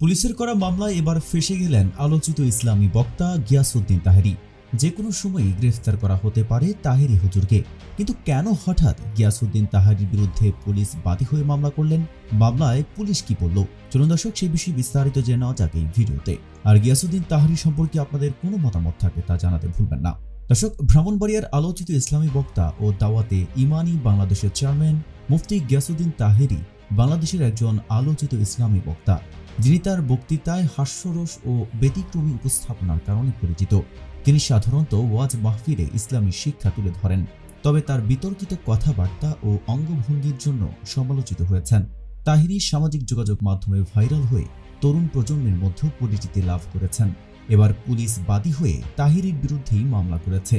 পুলিশের করা মামলায় এবার ফেসে গেলেন আলোচিত ইসলামী বক্তা গিয়াসউদ্দিন তাহেরি। যে কোনো সময়ই গ্রেফতার করা হতে পারে তাহেরি হুজুরকে। কিন্তু কেন হঠাৎ গিয়াসউদ্দিন তাহারির বিরুদ্ধে পুলিশ বাদী হয়ে মামলা করলেন? মামলায় পুলিশ কি বলল? চলুন দর্শক, সেই বিষয়ে বিস্তারিত জেনে নেওয়া যাক এই ভিডিওতে। আর গিয়াসউদ্দিন তাহারি সম্পর্কে আপনাদের কোনো মতামত থাকে তা জানাতে ভুলবেন না। দর্শক, ভ্রমণবাড়িয়ার আলোচিত ইসলামী বক্তা ও দাওয়াতে ইমানি বাংলাদেশের চেয়ারম্যান মুফতি গিয়াসউদ্দিন তাহেরি বাংলাদেশের একজন আলোচিত ইসলামী বক্তা। যিনি তার বক্তৃতায় হাস্যরস ও ব্যতিক্রমী উপস্থাপনার কারণে পরিচিত। তিনি সাধারণত ওয়াজ মাহফিলে ইসলামী শিক্ষা তুলে ধরেন, তবে তার বিতর্কিত কথাবার্তা ও অঙ্গভঙ্গির জন্য সমালোচিত হয়েছেন। তাহিরি সামাজিক যোগাযোগ মাধ্যমে ভাইরাল হয়ে তরুণ প্রজন্মের মধ্যে পরিচিতি লাভ করেছেন। এবার পুলিশ বাদী হয়ে তাহিরির বিরুদ্ধেই মামলা করেছে।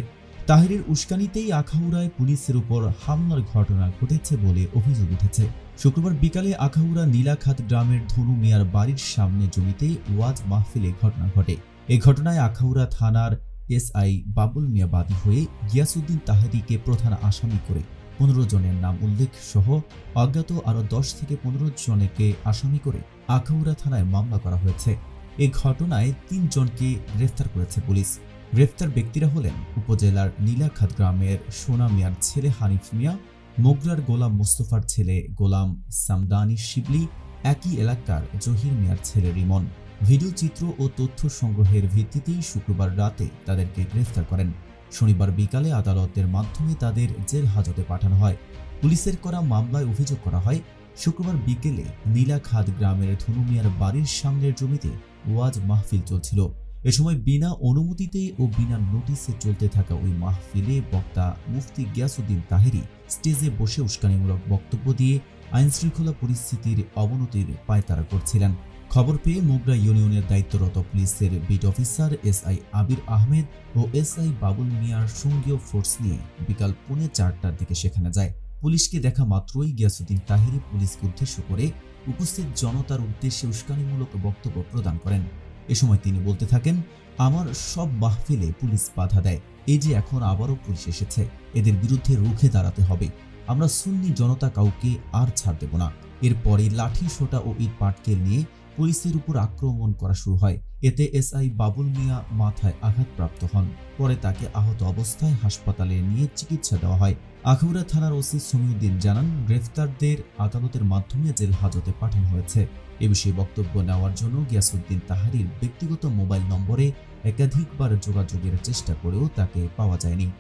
তাহিরের উস্কানিতেই আখাউড়ায় পুলিশের উপর হামলার ঘটনা ঘটেছে বলে অভিযোগ উঠেছে। শুক্রবার বিকালে আখাউড়া নীলাখাত গ্রামের ধনু মিয়ার বাড়ির সামনে জমিতে ওয়াজ মাহফিলে ঘটনা ঘটে। এই ঘটনায় আখাউড়া থানার এসআই বাবুল মিয়া বাদী হয়ে গিয়াসউদ্দিন তাহারিকে প্রধান আসামি করে পনেরো জনের নাম উল্লেখ সহ অজ্ঞাত আরও দশ থেকে পনেরো জনকে আসামি করে আখাউড়া থানায় মামলা করা হয়েছে। এই ঘটনায় তিন জনকে গ্রেফতার করেছে পুলিশ। গ্রেফতার ব্যক্তিরা হলেন উপজেলার নীলাখাত গ্রামের সোনা মিয়ার ছেলে হানিফ মিয়া মোগরার গোলাম মোস্তফার ছেলে গোলাম সামদানি শিবলি একই এলাকার জহির মিয়ার ছেলে রিমন। ভিডিও চিত্র ও তথ্য সংগ্রহের ভিত্তিতেই শুক্রবার রাতে তাদেরকে গ্রেফতার করেন। শনিবার বিকালে আদালতের মাধ্যমে তাদের জেল হাজতে পাঠানো হয়। পুলিশের করা মামলায় অভিযোগ করা হয়, শুক্রবার বিকেলে নীলাখাদ গ্রামের ধনু মিয়ার বাড়ির সামনের জমিতে ওয়াজ মাহফিল চলছিল। এ সময় বিনা অনুমতিতে ও বিনা নোটিসে চলতে থাকা ওই মাহফিলে বক্তা মুফতি গিয়াসুদ্দিন তাহেরি স্টেজে বসে উস্কানিমূলক বক্তব্য দিয়ে আইনশৃঙ্খলা পরিস্থিতির অবনতির পায়তারা করছিলেন। খবর পেয়ে মোগরা ইউনিয়নের দায়িত্বরত পুলিশের beat officer SI Abir Ahmed O S I Babul মিয়ার সঙ্গীয় ফোর্স নিয়ে বিকাল পৌনে চারটার দিকে সেখানে যায়। পুলিশকে দেখা মাত্রই গিয়াসুদ্দিন তাহেরি পুলিশকে উদ্দেশ্য করে উপস্থিত জনতার উদ্দেশ্যে উস্কানিমূলক বক্তব্য প্রদান করেন। এ সময় তিনি বলতে থাকেন, আমার সব মাহফিলে পুলিশ বাধা দেয়। এই যে এখন আবারও পুলিশ এসেছে। এদের বিরুদ্ধে রুখে দাঁড়াতে হবে। আমরা সুন্নি জনতা কাউকে আর ছাড় দেব না। এরপরে লাঠি, সোটা ও ইট পাটকেল নিয়ে পুলিশের উপর আক্রমণ করা শুরু হয়। এতে এসআই বাবুল মিয়া মাথায় আঘাতপ্রাপ্ত হন। পরে তাকে আহত অবস্থায় হাসপাতালে নিয়ে চিকিৎসা দেওয়া হয়। আখাউড়া থানার ওসি সমীউদ্দিন জানান, গ্রেফতারদের আদালতের মাধ্যমে জেল হাজতে পাঠানো হয়েছে। এ বিষয়ে বক্তব্য নেওয়ার জন্য গিয়াসউদ্দিন তাহারির ব্যক্তিগত মোবাইল নম্বরে একাধিকবার যোগাযোগের চেষ্টা করেও তাকে পাওয়া যায়নি।